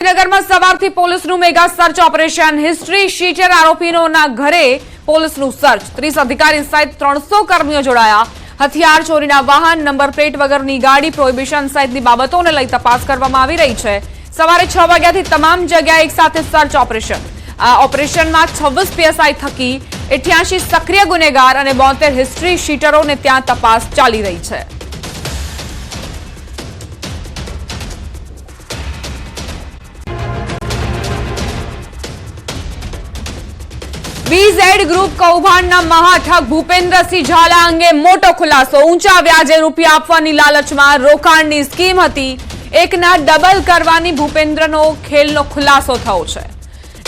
નગરમાં સવારથી પોલીસનું mega search operation. History sheeter આરોપીઓના ઘરે પોલીસનું સર્ચ. ત્રીસ અધિકારી સહિત ત્રણસો કર્મીઓ જોડાયા. હથિયાર ચોરીના વાહન, નંબર પ્લેટ વગરની ગાડી, પ્રોહિબિશન સહિતની બાબતોને લઈ તપાસ કરવામાં આવી રહી છે. સવારે છ વાગ્યાથી તમામ જગ્યાએ એકસાથે સર્ચ ઓપરેશન. આ ઓપરેશનમાં છવ્વીસ પીએસઆઈ થકી એઠ્યાસી સક્રિય ગુનેગાર અને બોતેર હિસ્ટ્રી શીટરોને ત્યાં તપાસ ચાલી રહી છે. બીઝેડ ગ્રુપ કૌભાંડના મહાઠગ ભૂપેન્દ્રસિંહ ઝાલા અંગે મોટો ખુલાસો. ઊંચા વ્યાજે રૂપિયા આપવાની લાલચમાં રોકાણની સ્કીમ હતી. એકના ડબલ કરવાની ભૂપેન્દ્રનો ખેલનો ખુલાસો થયો છે.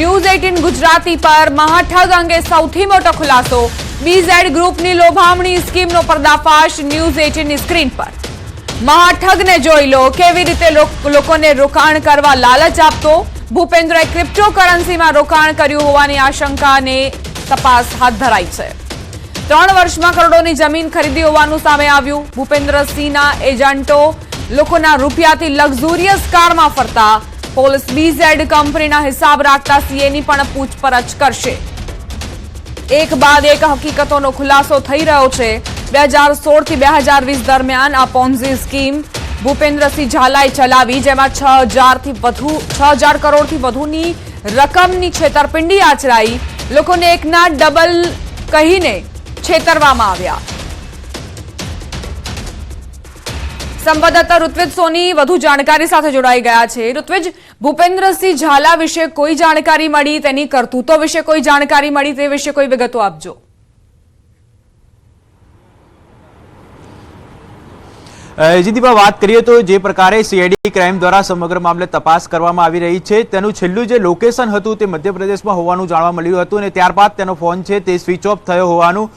ન્યૂઝ એટીન ગુજરાતી પર મહાઠગ અંગે સૌથી મોટો ખુલાસો. બીઝેડ ગ્રુપની લોભામણી સ્કીમનો પર્દાફાશ ન્યૂઝ એટીનની સ્ક્રીન પર. મહાઠગને જોઈ લો, કેવી રીતે લોકોને રોકાણ કરવા લાલચ આપતો? ભૂપેન્દ્રએ ક્રિપ્ટોકરન્સીમાં રોકાણ કર્યું હોવાની આશંકાને તપાસ હાથ ધરાઈ છે. ત્રણ વર્ષમાં કરોડોની જમીન ખરીદી હોવાનું સામે આવ્યું. ભૂપેન્દ્રસિંહના એજન્ટો લોકોના રૂપિયાથી લક્ઝુરિયસ કારમાં ફરતા. પોલીસ બીઝેડ કંપનીના હિસાબ રાખતા સીએની પણ પૂછપરછ કરશે. એક બાદ એક હકીકતોનો ખુલાસો થઈ રહ્યો છે. બે હજાર સોળથી બે હજાર વીસ દરમિયાન આ પોન્ઝી સ્કીમ ભૂપેન્દ્રસિંહ ઝાલાએ ચલાવી, જેમાં છ હજારથી વધુ, છ હજાર કરોડથી વધુની રકમની છેતરપિંડી આચરાઈ. લોકોને એકના ડબલ કહીને છેતરવામાં આવ્યા. સંવાદદાતા ઋત્વિજ સોની વધુ જાણકારી સાથે જોડાઈ ગયા છે. ઋત્વિજ, ભૂપેન્દ્રસિંહ ઝાલા વિશે કોઈ જાણકારી મળી તેની કરતૂતો વિશે કોઈ જાણકારી મળી તે વિશે કોઈ વિગતો આપજો. જીદીપા વાત કરીએ તો જે પ્રકારે સીઆઈડી ક્રાઇમ દ્વારા સમગ્ર મામલે તપાસ કરવામાં આવી રહી છે, તેનું છેલ્લું જે લોકેશન હતું તે મધ્યપ્રદેશમાં હોવાનું જાણવા મળ્યું હતું અને ત્યારબાદ તેનો ફોન છે તે સ્વિચ ઓફ થયો હોવાનું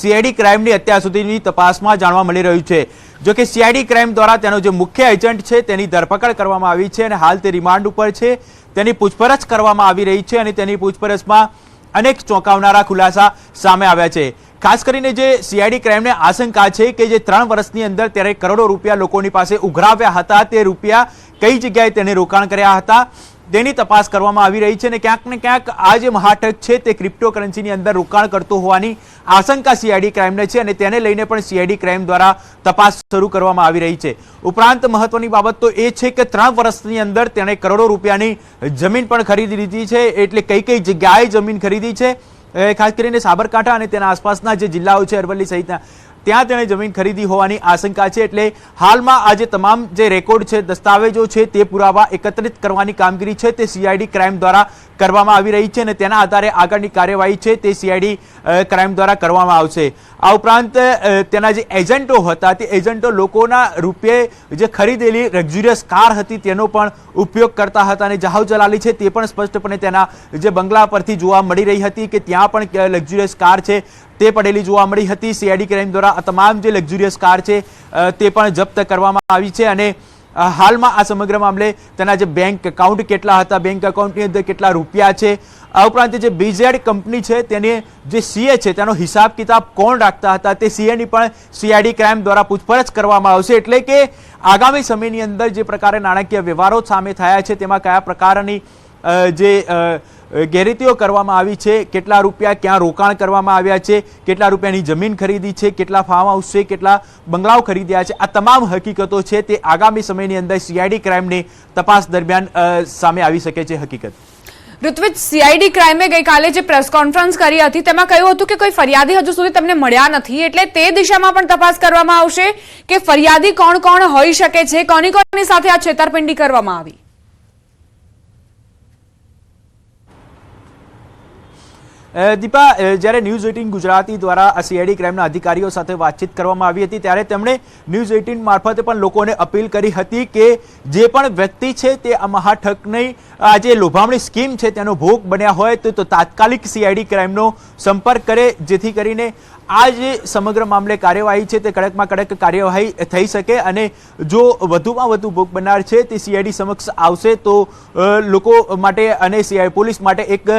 સીઆઈડી ક્રાઇમની અત્યાર સુધીની તપાસમાં જાણવા મળી રહ્યું છે. જો કે સીઆઈડી ક્રાઇમ દ્વારા તેનો જે મુખ્ય એજન્ટ છે તેની ધરપકડ કરવામાં આવી છે અને હાલ તે રિમાન્ડ ઉપર છે. તેની પૂછપરછ કરવામાં આવી રહી છે અને તેની પૂછપરછમાં અનેક ચોંકાવનારા ખુલાસા સામે આવ્યા છે. ખાસ કરીને જે સીઆઈડી ક્રાઇમને આશંકા છે કે જે ત્રણ વર્ષની અંદર ત્યારે કરોડો રૂપિયા લોકોની પાસે ઉઘરાવ્યા હતા, તે રૂપિયા કઈ જગ્યાએ તેને રોકાણ કર્યા હતા, તેની તપાસ કરવામાં આવી રહી છે અને ક્યાંક ને ક્યાંક આ જે મહાટક છે તે ક્રિપ્ટોકરન્સીની અંદર રોકાણ કરતો હોવાની આશંકા સીઆઈડી ક્રાઇમને છે અને તેને લઈને પણ સીઆઈડી ક્રાઇમ દ્વારા તપાસ શરૂ કરવામાં આવી રહી છે. ઉપરાંત મહત્વની બાબત તો એ છે કે ત્રણ વર્ષની અંદર તેણે કરોડો રૂપિયાની જમીન પણ ખરીદી લીધી છે, એટલે કઈ કઈ જગ્યાએ જમીન ખરીદી છે ખાસ કરીને સાબરકાંઠા અને તેના આસપાસના જે જિલ્લાઓ છે અરવલ્લી સહિતના ત્યાં તેણે જમીન ખરીદી હોવાની આશંકા છે એટલે હાલમાં આજે તમામ જે રેકોર્ડ છે, દસ્તાવેજો છે તે પુરાવા એકત્રિત કરવાની કામગીરી છે. તે સીઆઈડી ક્રાઇમ દ્વારા કરવામાં આવી રહી છે અને તેના આધારે આગળની કાર્યવાહી છે તે સીઆઈડી ક્રાઇમ દ્વારા કરવામાં આવશે. આ ઉપરાંત તેના જે એજન્ટો હતા તે એજન્ટો લોકોના રૂપિયે જે ખરીદેલી લક્ઝુરિયસ કાર હતી તેનો પણ ઉપયોગ કરતા હતા અને જાહો જલાલી છે તે પણ સ્પષ્ટપણે તેના જે બંગલા પરથી જોવા મળી રહી હતી કે ત્યાં પણ લક્ઝુરિયસ કાર છે. તે પડેલી જોવા મળી હતી. સીઆઈડી ક્રાઇમ દ્વારા આ તમામ જે લક્ઝુરિયસ કાર છે તે પણ જપ્ત કરવામાં આવી છે અને હાલમાં આ સમગ્ર મામલે તેના જે બેંક એકાઉન્ટ કેટલા હતા બેંક એકાઉન્ટની અંદર કેટલા રૂપિયા છે, આ ઉપરાંત જે બીઝેડ કંપની છે તેને જે સીએ છે તેનો હિસાબ કિતાબ કોણ રાખતા હતા તે સીએની પણ સીઆઈડી ક્રાઇમ દ્વારા પૂછપરછ કરવામાં આવશે. એટલે કે આગામી સમયની અંદર જે પ્રકારે નાણાકીય વ્યવહારો સામે થયા છે તેમાં કયા પ્રકારની જે ગેરરીતિઓ કરવામાં આવી છે, કેટલા રૂપિયા ક્યાં રોકાણ કરવામાં આવ્યા છે, કેટલા રૂપિયાની જમીન ખરીદી છે, કેટલા ફાર્મ હાઉસ છે, કેટલા બંગલાઓ ખરીદ્યા છે, આ તમામ હકીકતો છે તે આગામી સમયની અંદર સીઆઈડી ક્રાઇમની તપાસ દરમિયાન સામે આવી શકે છે હકીકત. ઋત્વિજ સીઆઈડી ક્રાઇમે ગઈકાલે જે પ્રેસ કોન્ફરન્સ કરી હતી, તેમાં કહ્યું હતું કે કોઈ ફરિયાદી હજુ સુધી તમને મળ્યા નથી, એટલે તે દિશામાં પણ તપાસ કરવામાં આવશે કે ફરિયાદી કોણ કોણ હોઈ શકે છે કોની કોની સાથે આ છેતરપિંડી કરવામાં આવી. દીપા જ્યારે ન્યૂઝ એઇટીન ગુજરાતી દ્વારા આ સીઆઈડી ક્રાઇમના અધિકારીઓ સાથે વાતચીત કરવામાં આવી હતી, ત્યારે તેમણે ન્યૂઝ એઇટીન મારફતે પણ લોકોને અપીલ કરી હતી કે જે પણ વ્યક્તિ છે તે આ મહાઠકની આ જે લોભામણી સ્કીમ છે તેનો ભોગ બન્યા હોય તો તાત્કાલિક સીઆઈડી ક્રાઇમનો સંપર્ક કરે, જેથી કરીને આ જે સમગ્ર મામલે કાર્યવાહી છે તે કડકમાં કડક કાર્યવાહી થઈ શકે અને જો વધુમાં વધુ ભોગ બનનાર છે તે સીઆઈડી સમક્ષ આવશે તો લોકો માટે અને સીઆઈ પોલીસ માટે એક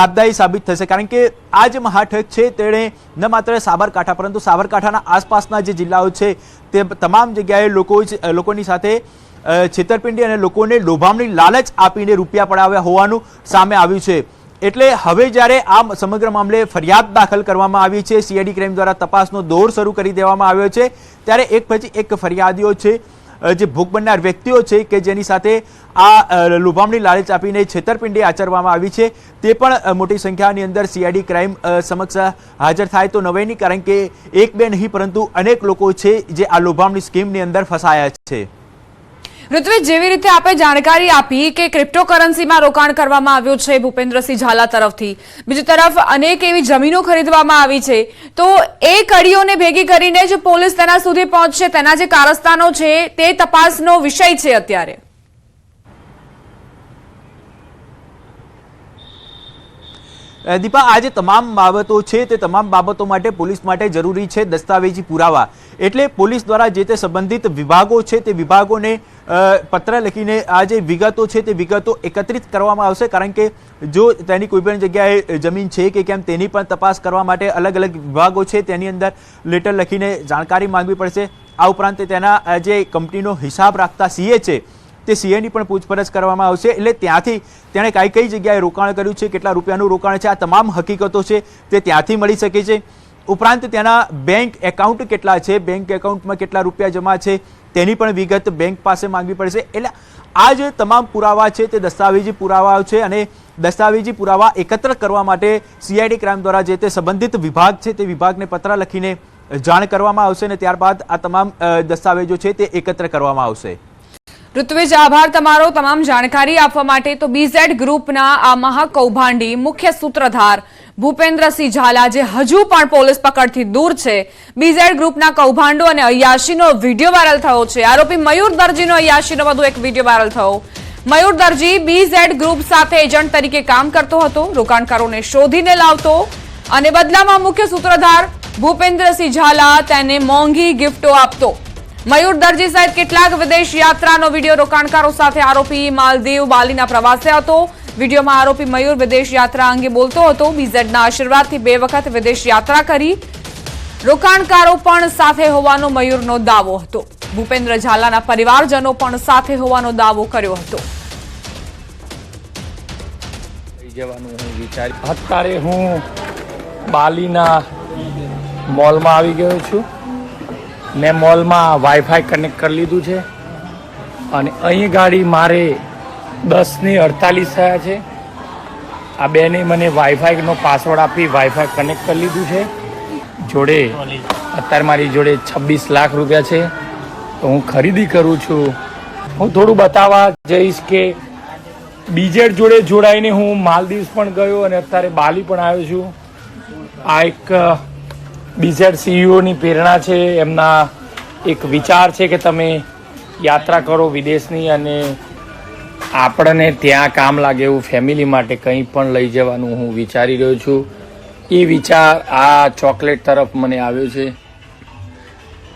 લાભદાયી સાબિત થશે. કારણ કે આ જે મહાઠક છે તેણે ન માત્ર સાબરકાંઠા, પરંતુ સાબરકાંઠાના આસપાસના જે જિલ્લાઓ છે તે તમામ જગ્યાએ લોકો લોકોની સાથે છેતરપિંડી અને લોકોને લોભામણી લાલચ આપીને રૂપિયા પડાવ્યા હોવાનું સામે આવ્યું છે. એટલે હવે જ્યારે આ સમગ્ર મામલે ફરિયાદ દાખલ કરવામાં આવી છે, સીઆઈડી ક્રાઇમ દ્વારા તપાસનો દોર શરૂ કરી દેવામાં આવ્યો છે, ત્યારે એક પછી એક ફરિયાદીઓ છે જે ભોગ બનનાર વ્યક્તિઓ છે કે જેની સાથે આ લોભામણી લાલચ આપીને છેતરપિંડી આચરવામાં આવી છે, તે પણ મોટી સંખ્યાની અંદર સીઆઈડી ક્રાઇમ સમક્ષ હાજર થાય તો નવાઈ નહીં કારણ કે એક બે નહીં પરંતુ અનેક લોકો છે જે આ લોભામણી સ્કીમની અંદર ફસાયા છે. ઋત્વિજ, જેવી રીતે આપણે જાણકારી આપી કે ક્રિપ્ટોકરન્સીમાં રોકાણ કરવામાં આવ્યું છે ભૂપેન્દ્રસિંહ ઝાલા તરફથી. બીજી તરફ અનેક એવી જમીનો ખરીદવામાં આવી છે. તો એ કડીઓને ભેગી કરીને જ પોલીસ તેના સુધી પહોંચશે. તેના જે કારસ્તાનો છે તે તપાસનો વિષય છે અત્યારે. દીપા, આ જે તમામ બાબતો છે તે તમામ બાબતો માટે પોલીસ માટે જરૂરી છે દસ્તાવેજી પુરાવા. એટલે પોલીસ દ્વારા જે તે સંબંધિત વિભાગો છે તે વિભાગોને પત્ર લખીને આ જે વિગતો છે તે વિગતો એકત્રિત કરવામાં આવશે, કારણ કે જો તેની કોઈ પણ જગ્યાએ જમીન છે કે કેમ તેની પણ તપાસ કરવા માટે અલગ અલગ વિભાગો છે, તેની અંદર લેટર લખીને જાણકારી માંગવી પડશે. આ ઉપરાંત તેના જે કંપનીનો હિસાબ રાખતા સીએ છે, તે સીએની પણ પૂછપરછ કરવામાં આવશે. એટલે ત્યાંથી તેણે કઈ કઈ જગ્યાએ રોકાણ કર્યું છે, કેટલા રૂપિયાનું રોકાણ છે, આ તમામ હકીકતો છે તે ત્યાંથી મળી શકે છે. ઉપરાંત તેના બેંક એકાઉન્ટ કેટલા છે, બેંક એકાઉન્ટમાં કેટલા રૂપિયા જમા છે તેની પણ વિગત બેંક પાસે માંગવી પડશે. એટલે આ જે તમામ પુરાવા છે તે દસ્તાવેજી પુરાવા છે અને દસ્તાવેજી પુરાવા એકત્ર કરવા માટે સીઆઈડી ક્રાઇમ દ્વારા જે તે સંબંધિત વિભાગ છે તે વિભાગને પત્ર લખીને જાણ કરવામાં આવશે અને ત્યારબાદ આ તમામ દસ્તાવેજો છે તે એકત્ર કરવામાં આવશે. ઋત્વિજ, આભાર તમારો તમામ જાણકારી આપવા માટે. તો બીઝેડ ગ્રુપના આ મહાકૌભાંડી મુખ્ય સૂત્રધાર ભૂપેન્દ્રસિંહ ઝાલા, જે હજુ પણ પોલીસ પકડથી દૂર છે. બીઝેડ ગ્રુપના કૌભાંડો અને અયાશીનો વીડિયો વાયરલ થયો છે. આરોપી મયુર દરજીનો અયાશીનો વધુ એક વીડિયો વાયરલ થયો. મયુર દરજી બીઝેડ ગ્રુપ સાથે એજન્ટ તરીકે કામ કરતો હતો. રોકાણકારોને શોધીને લાવતો અને બદલામાં મુખ્ય સૂત્રધાર ભૂપેન્દ્રસિંહ ઝાલા તેને મોંઘી ગિફ્ટો આપતો. મયુર દરજી સહિત કેટલાક વિદેશ યાત્રાનો વીડિયો રોકાણકારો સાથે આરોપી માલદીવ બાલીના પ્રવાસે હતો. વિડીયોમાં આરોપી મયુર વિદેશ યાત્રા અંગે બોલતો હતો. બીઝેડના આશીર્વાદથી બે વખત વિદેશ યાત્રા કરી. રોકાણકારો પણ સાથે હોવાનો મયુરનો દાવો હતો. ભૂપેન્દ્ર ઝાલાના પરિવારજનો પણ સાથે હોવાનો દાવો કર્યો હતો. અત્યારે હું બાલીના મોલમાં આવી ગયો છું. મેં મોલમાં વાઈફાઈ કનેક્ટ કરી લીધું છે. અને અહીં ગાડી મારે દસની અડતાલીસ થયા છે. આ બેને મને વાઈફાઈનો પાસવર્ડ આપી વાઈફાઈ કનેક્ટ કરી લીધું છે. જોડે અત્યારે મારી જોડે છવ્વીસ લાખ રૂપિયા છે. તો હું ખરીદી કરું છું. હું થોડું બતાવવા જઈશ કે બીજેડ જોડે જોડાઈને હું માલદીવ્સ પણ ગયો અને અત્યારે બાલી પણ આવ્યો છું. આ એક બીજેડ સીઈઓની પ્રેરણા છે. એમના એક વિચાર છે કે તમે યાત્રા કરો વિદેશની અને આપણને ત્યાં કામ લાગે એવું ફેમિલી માટે કંઈ પણ લઈ જવાનું હું વિચારી રહ્યો છું. એ વિચાર આ ચોકલેટ તરફ મને આવ્યો છે.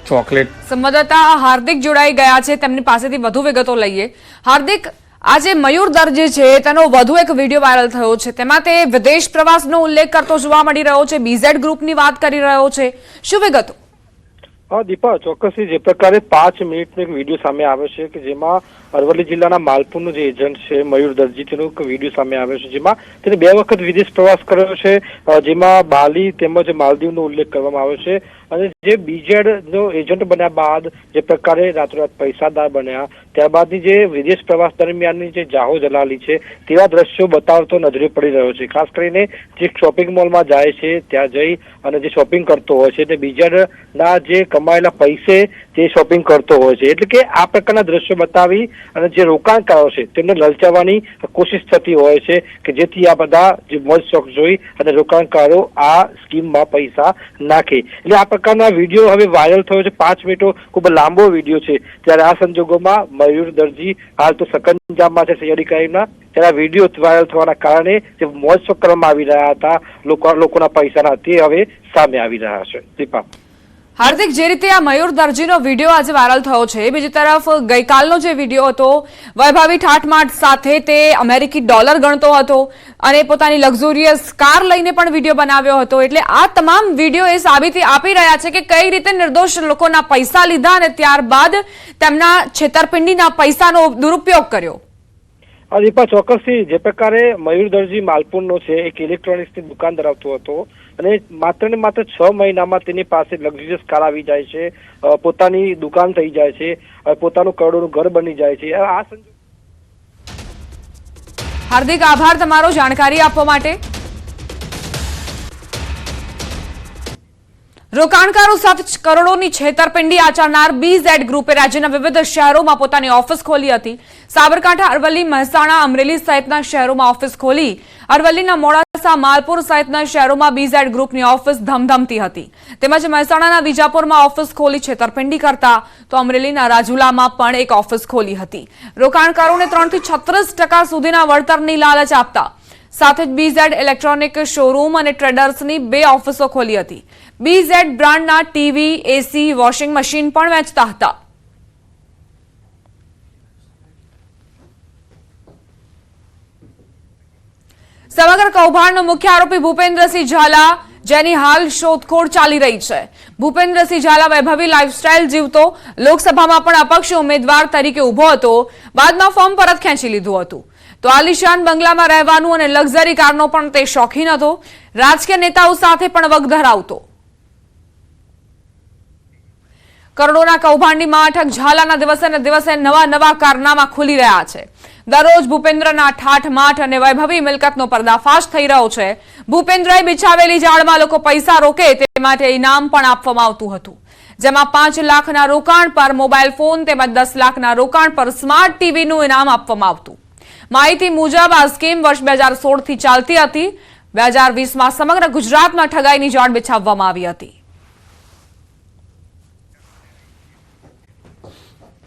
ચોકલેટ સંવાદદાતા હાર્દિક જોડાઈ ગયા છે. તેમની પાસેથી વધુ વિગતો લઈએ. હાર્દિક, આ જે મયુર દરજી છે, તેનો વધુ એક વીડિયો વાયરલ થયો છે. તેમાં તે વિદેશ પ્રવાસનો ઉલ્લેખ કરતો જોવા મળી રહ્યો છે. બીઝેડ ગ્રુપની વાત કરી રહ્યો છે. શું વિગતો? હા, દીપા, ચોક્કસથી જે પ્રકારે પાંચ મિનિટનો એક વીડિયો સામે આવ્યો છે કે જેમાં અરવલ્લી જિલ્લાના માલપુરનો જે એજન્ટ છે, મયુર દરજી તેનો એક વીડિયો સામે આવ્યો છે, જેમાં તેને બે વખત વિદેશ પ્રવાસ કર્યો છે. જેમાં બાલી તેમજ માલદીવનો ઉલ્લેખ કરવામાં આવ્યો છે. અને જે બીજેડ નો એજન્ટ બન્યા બાદ જે પ્રકારે રાતોરાત પૈસાદાર બન્યા, ત્યારબાદની જે વિદેશ પ્રવાસ દરમિયાનની જે જાહો જલાલી છે, તેવા દ્રશ્યો બતાવતો નજરે પડી રહ્યો છે. ખાસ કરીને જે શોપિંગ મોલમાં જાય છે, ત્યાં જઈ અને જે શોપિંગ કરતો હોય છે, તે બીજેડ ના જે કમાયેલા પૈસે તે શોપિંગ કરતો હોય છે. એટલે કે આ પ્રકારના દ્રશ્યો બતાવી અને જે રોકાણકારો છે, તેમને લલચાવવાની કોશિશ થતી હોય છે કે જેથી આ બધા જે મોજ શોખ જોઈ અને રોકાણકારો આ સ્કીમમાં પૈસા નાખે. એટલે આ પ્રકારના વીડિયો હવે વાયરલ થયો છે. પાંચ મિનિટો ખૂબ લાંબો વીડિયો છે. ત્યારે આ સંજોગોમાં મયુર દરજી હાલ તો સકંજામાં છે સૈયદી ક્રાઇમના. ત્યારે આ વીડિયો વાયરલ થવાના કારણે જે મોજ શોખ કરવામાં આવી રહ્યા હતા, લોકો લોકોના પૈસાના તે હવે સામે આવી રહ્યા છે. દીપા. હાર્દિક, જે રીતે આ મયુર દરજીનો વીડિયો આજે વાયરલ થયો છે, બીજી તરફ ગઈકાલનો જે વીડિયો હતો, વૈભવી ઠાઠમાઠ સાથે તે અમેરિકી ડોલર ગણતો હતો અને પોતાની લક્ઝુરિયસ કાર લઈને પણ વીડિયો બનાવ્યો હતો. એટલે આ તમામ વીડિયો એ સાબિતી આપી રહ્યા છે કે કઈ રીતે નિર્દોષ લોકોના પૈસા લીધા અને ત્યારબાદ તેમના છેતરપિંડીના પૈસાનો દુરુપયોગ કર્યો. દીપા, ચોક્કસથી જે પ્રકારે મયુર દરજી માલપુરનો છે, એક ઇલેક્ટ્રોનિક્સની દુકાન ધરાવતો હતો અને માત્ર ને માત્ર છ મહિનામાં તેની પાસે લક્ઝરિયસ કાર આવી જાય છે પોતાની દુકાન થઈ જાય છે પોતાનું કરોડોનું ઘર બની જાય છે. આ હાર્દિક આભાર તમારો જાણકારી આપવા માટે. રોકાણકારો સાથે કરોડોની છેતરપિંડી આચરનાર બીઝેડ ગ્રુપે રાજ્યના વિવિધ શહેરોમાં પોતાની ઓફિસ ખોલી હતી. સાબરકાંઠા, અરવલ્લી, મહેસાણા, અમરેલી સહિતના શહેરોમાં ઓફિસ ખોલી. અરવલ્લીના મોડાસા, માલપુર સહિતના શહેરોમાં બીઝેડ ગ્રુપની ઓફિસ ધમધમતી હતી. તેમજ મહેસાણાના વિજાપુરમાં ઓફિસ ખોલી છેતરપિંડી કરતા તો અમરેલીના રાજુલામાં પણ એક ઓફિસ ખોલી હતી. રોકાણકારોને ત્રણથી છત્રીસ સુધીના વળતરની લાલચ આપતા સાથે જ બીઝેડ ઇલેક્ટ્રોનિક શોરૂમ અને ટ્રેડર્સની બે ઓફિસો ખોલી હતી. બીઝેડ બ્રાન્ડના ટીવી એસી વોશિંગ મશીન પણ વેચતા હતા. સમગ્ર કૌભાંડનો મુખ્ય આરોપી ભૂપેન્દ્રસિંહ ઝાલા, જેની હાલ શોધખોળ ચાલી રહી છે. ભૂપેન્દ્રસિંહ ઝાલા વૈભવી લાઇફસ્ટાઇલ જીવતો, લોકસભામાં પણ અપક્ષ ઉમેદવાર તરીકે ઊભો હતો. બાદમાં ફોર્મ પરત ખેંચી લીધું હતું. તો આલિશાન બંગલામાં રહેવાનું અને લક્ઝરી કારનો પણ તે શોખીન હતો. રાજકીય નેતાઓ સાથે પણ વગ ધરાવતો. કરોડોના કૌભાંડીમાં અઠક ઝાલાના દિવસે ને દિવસે નવા નવા કારનામા ખુલી રહ્યા છે. દરરોજ ભૂપેન્દ્રના ઠાઠ, માઠ અને વૈભવી મિલકતનો પર્દાફાશ થઈ રહ્યો છે. ભૂપેન્દ્રએ બિછાવેલી જાળમાં લોકો પૈસા રોકે તે માટે ઇનામ પણ આપવામાં આવતું હતું. જેમાં પાંચ લાખના રોકાણ પર મોબાઈલ ફોન તેમજ દસ લાખના રોકાણ પર સ્માર્ટ ટીવીનું ઇનામ આપવામાં આવતું. માહિતી મુજબ આ સ્કીમ વર્ષ બે હજાર સોળથી ચાલતી હતી. બે હજાર વીસમાં સમગ્ર ગુજરાતમાં ઠગાઈની જાણ બિછાવવામાં આવી હતી.